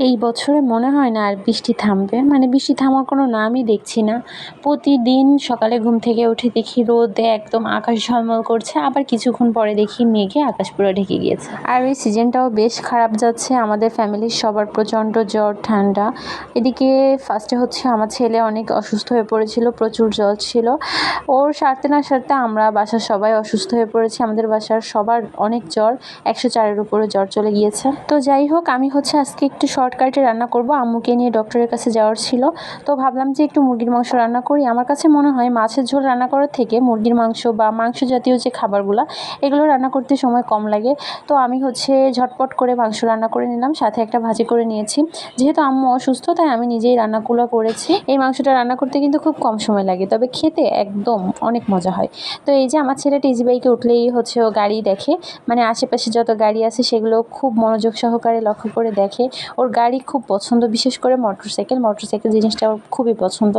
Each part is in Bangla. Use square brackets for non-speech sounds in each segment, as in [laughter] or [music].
এই বছরে মনে হয় না আর বৃষ্টি থামবে। মানে বৃষ্টি থামার কোনো নামই দেখছি না। প্রতিদিন সকালে ঘুম থেকে উঠে দেখি রোদে একদম আকাশ ঝলমল করছে। আবার কিছুক্ষণ পরে দেখি মেঘে আকাশ পুরো ঢেকে গিয়েছে। আর এই সিজনটাও বেশ খারাপ যাচ্ছে। আমাদের ফ্যামিলির সবার প্রচণ্ড জ্বর, ঠান্ডা। এদিকে ফার্স্টে হচ্ছে আমার ছেলে অনেক অসুস্থ হয়ে পড়েছিল, প্রচুর জ্বর ছিল। ওর সারতে না সারতে আমরা বাসার সবাই অসুস্থ হয়ে পড়েছি। আমাদের বাসার সবার অনেক জ্বর, একশো চারের উপরে জ্বর চলে গিয়েছে। তো যাই হোক, আমি হচ্ছে আজকে একটু শর্টকাটে রান্না করব। আম্মুকে নিয়ে ডক্টরের কাছে যাওয়ার ছিল। তো ভাবলাম যে একটু মুরগির মাংস রান্না করি। আমার কাছে মনে হয় মাছের ঝোল রান্না করার থেকে মুরগির মাংস বা মাংস জাতীয় যে খাবারগুলো, এগুলো রান্না করতে সময় কম লাগে। তো আমি হচ্ছে ঝটপট করে মাংস রান্না করে নিলাম, সাথে একটা ভাজি করে নিয়েছি। যেহেতু আম্মু অসুস্থ, তাই আমি নিজেই রান্নাগুলো করেছি। এই মাংসটা রান্না করতে কিন্তু খুব কম সময় লাগে, তবে খেতে একদম অনেক মজা হয়। তো এই যে আমার ছেলে টিজি বাইকে উঠলেই হচ্ছে ও গাড়ি দেখে মানে আশেপাশে যত গাড়ি আছে সেগুলো খুব মনোযোগ সহকারে লক্ষ্য করে দেখে। ওর গাড়ি খুব পছন্দ, বিশেষ করে মোটরসাইকেল মোটরসাইকেল জিনিসটা ওর খুবই পছন্দ।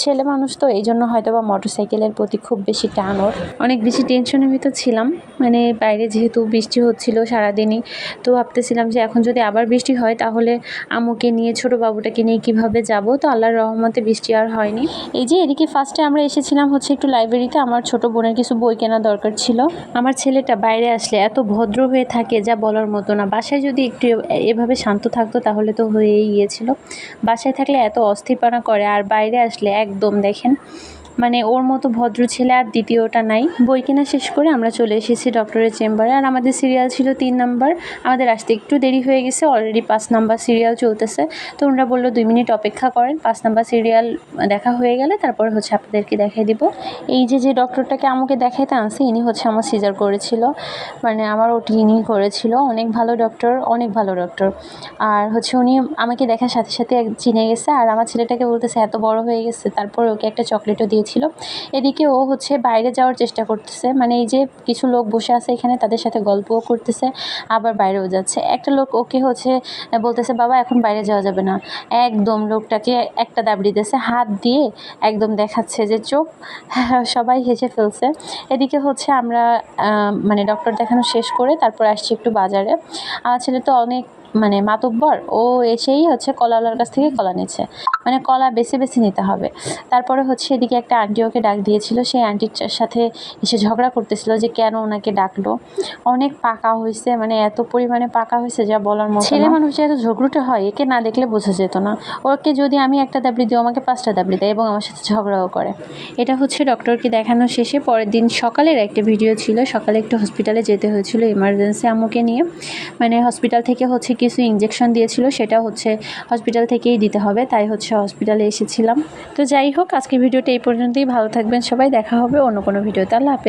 ছেলে মানুষ তো এই জন্য হয়তো বা মোটরসাইকেলের প্রতি খুব বেশি টান ওর অনেক বেশি টেনশনের ভিতর ছিলাম। মানে বাইরে যেহেতু বৃষ্টি হচ্ছিল সারাদিনই, তো ভাবতেছিলাম যে এখন যদি আবার বৃষ্টি হয়, তাহলে আম্মুকে নিয়ে, ছোটো বাবুটাকে নিয়ে কীভাবে যাব? তো আল্লাহর রহমতে বৃষ্টি আর হয়নি। এই যে এদিকে ফার্স্টে আমরা এসেছিলাম হচ্ছে একটু লাইব্রেরিতে আমার ছোট বোনের কিছু বই কেনা দরকার ছিল। আমার ছেলেটা বাইরে আসলে এত ভদ্র হয়ে থাকে, যা বলার মতো না। বাসায় যদি একটু এভাবে শান্ত থাকতো তাহলে তো হয়েই গিয়েছিল। বাসায় থাকলে এত অস্থিরপানা করে আর বাইরে আসলে একদম দেখেন মানে ওর মতো ভদ্র ছেলে আর দ্বিতীয়টা নাই। বই কেনা শেষ করে আমরা চলে এসেছি ডক্টরের চেম্বারে। আর আমাদের সিরিয়াল ছিল তিন নাম্বার। আমাদের আসতে একটু দেরি হয়ে গেছে অলরেডি পাঁচ নাম্বার সিরিয়াল চলতেছে। তো ওনারা বলল, দুই মিনিট অপেক্ষা করেন, পাঁচ নাম্বার সিরিয়াল দেখা হয়ে গেলে তারপর হচ্ছে আপনাদেরকে দেখাই দিব। এই যে যে ডক্টরটাকে আমাকে দেখাইতে আনছে, ইনি হচ্ছে আমার সিজার করেছিল। মানে আমার ওটি ইনি করেছিল। অনেক ভালো ডক্টর, অনেক ভালো ডক্টর। আর হচ্ছে উনি আমাকে দেখার সাথে সাথে চিনে গেছে। আর আমার ছেলেটাকে বলতেছে, এত বড় হয়ে গেছে, তারপর ওকে একটা চকলেটও দিয়েছিল। এদিকে ও হচ্ছে বাইরে যাওয়ার চেষ্টা করতেছে। মানে এই যে কিছু লোক বসে আছে এখানে, তাদের সাথে গল্পও করতেছে, আবার বাইরেও যাচ্ছে। একটা লোক ওকে হচ্ছে বলতেছে, বাবা, এখন বাইরে যাওয়া যাবে না। একদম লোকটাকে একটা দাবড়ি দিয়েছে, হাত দিয়ে একদম দেখাচ্ছে যে চোখ [laughs] সবাই হেসে ফেলছে। এদিকে হচ্ছে আমরা মানে ডক্টর দেখানো শেষ করে তারপর আসছি একটু বাজারে। আমার ছেলে তো অনেক মানে মাতব্বর। ও এসেই হচ্ছে কলাওয়ালার কাছ থেকে কলা নিচ্ছে। মানে কলা বেছে বেছে নিতে হবে। তারপরে হচ্ছে এদিকে একটা আন্টি ওকে ডাক দিয়েছিল সেই আন্টির সাথে এসে ঝগড়া করতেছিল যে কেন ওনাকে ডাকলো। অনেক পাকা হয়েছে মানে এত পরিমাণে পাকা হয়েছে যা বলার মতো ছেলে মানুষ যে এত ঝগড়ুটে হয় একে না দেখলে বোঝা যেত না। ওকে যদি আমি একটা দাবড়ি দিই আমাকে পাঁচটা দাবড়ি দেয় এবং আমার সাথে ঝগড়াও করে। এটা হচ্ছে ডক্টরকে দেখানো শেষে। পরের দিন সকালের একটা ভিডিও ছিল সকালে একটু হসপিটালে যেতে হয়েছিল ইমার্জেন্সি আম্মুকে নিয়ে। মানে হসপিটাল থেকে হচ্ছে কিছু ইঞ্জেকশন দিয়েছিল, সেটা হচ্ছে হসপিটাল থেকেই দিতে হবে, তাই হচ্ছে হসপিটালে এসেছিলাম। তো যাই হোক আজকে ভিডিওটা এই পর্যন্তই, ভালো থাকবেন সবাই, দেখা হবে অন্য কোনো ভিডিওতে। আল্লাহ হাফেজ।